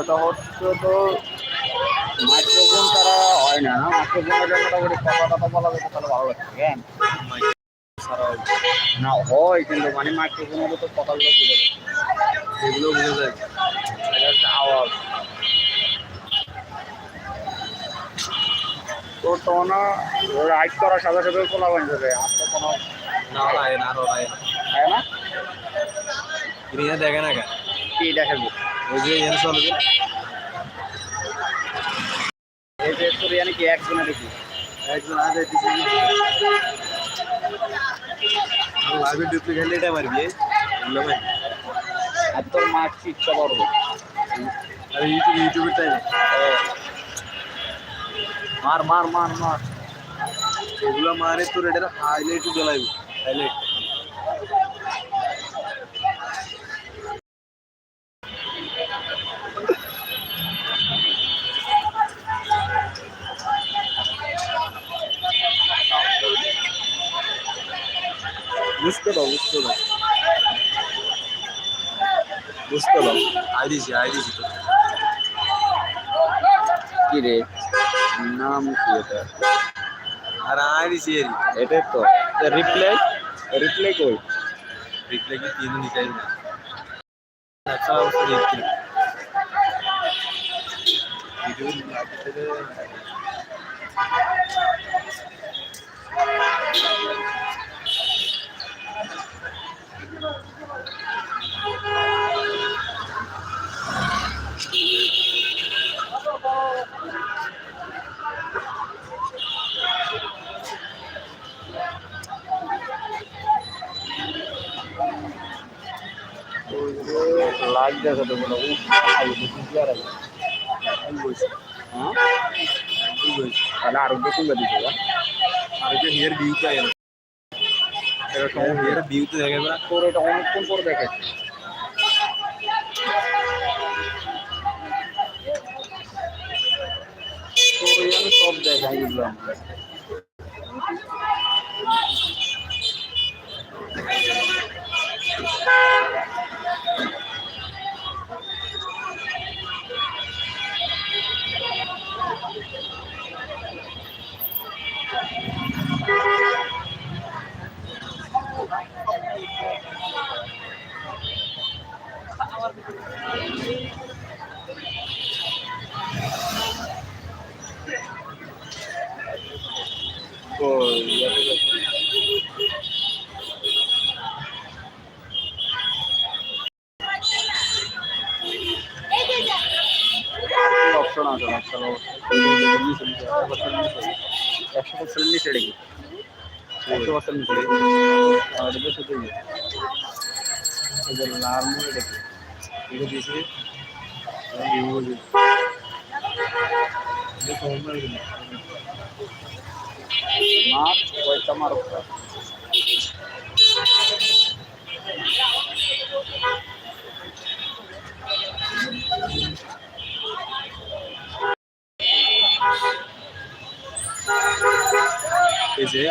বিষয়টা হচ্ছে তো মাইক্রোফোন তারা হয় না। না মাইক্রোফোন হলে মোটামুটি কথা বলা যেত তাহলে ভালো লাগছে কেন? না হয় কিন্তু মানে মাইক্রোফোন তো কথাগুলো বুঝে যাচ্ছে এগুলো বুঝে যায়। এটা হচ্ছে আওয়াজ। তো রাইড করার সাথে সাথে খোলা বন্ধ যাবে আর তো কোনো না লাগে না আরও লাগে হয় না গৃহে দেখে না কেন? কি দেখি একজন লাইভে ঢুকলে গেলে এটা মারবি আর তোর মারছি ইচ্ছা করব আর ইউটিউব ইউটিউবের টাইমে মার মার মার মার। এগুলো মারে তোর এটার হাইলাইট জ্বলাইবি। হাইলাইট। বুঝতে দাও বুঝতে দাও বুঝতে পারো আই দিছি আই দিছি তো। কি রে? নাম কি এটা? আর আই দিছি এর এটাই তো। রিপ্লাই রিপ্লাই কই? রিপ্লাই কি তিন নিতে না আচ্ছা ভিডিও লাগতে দেখো তো বলো হ্যাঁ? তাহলে আরও দেখুন দিতে বা আর যে হেয়ার ভিউ তো আয় না এটা সময় হেয়ার ভিউ দেখে না? তোর এটা অনেকক্ষণ পরে দেখে তোর সব দেখাই দিলাম। অপশন আছে একশো পার্সেন্ট নিচে রেখে একশো পার্সেন্ট নিচে রেখে আর এটা শুধু লাল মনে রেখে এটা দিছি ভিউ বলি এটা কম না মার পয়সা মার এই যে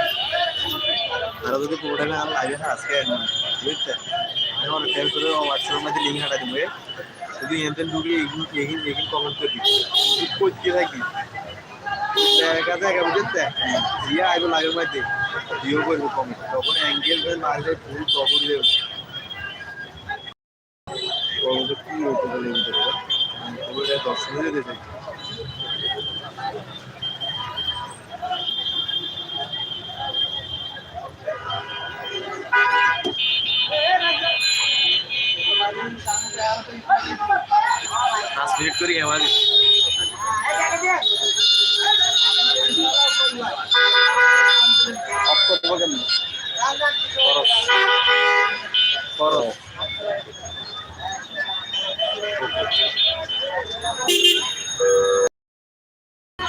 আরও যদি পুরোটা না লাগে আজকে বুঝতে? এখন টেল করে হোয়াটসঅ্যাপের মধ্যে লিঙ্ক হাঁটা দিবে শুধু এনতেন ঢুকলে এগিন এগিন এগিন কমেন্ট করে দিবি। তুই করতে থাকি দেখা দেখা বুঝতে? জিয়া আইব লাগে মধ্যে। জিও করবে কমেন্ট তখন এঙ্গেজমেন্ট না আসলে ফুল প্রবল দেবে। কমেন্টে কি হতে পারে দর্শন হয়ে যেতে মিনিট করি আমার খরচ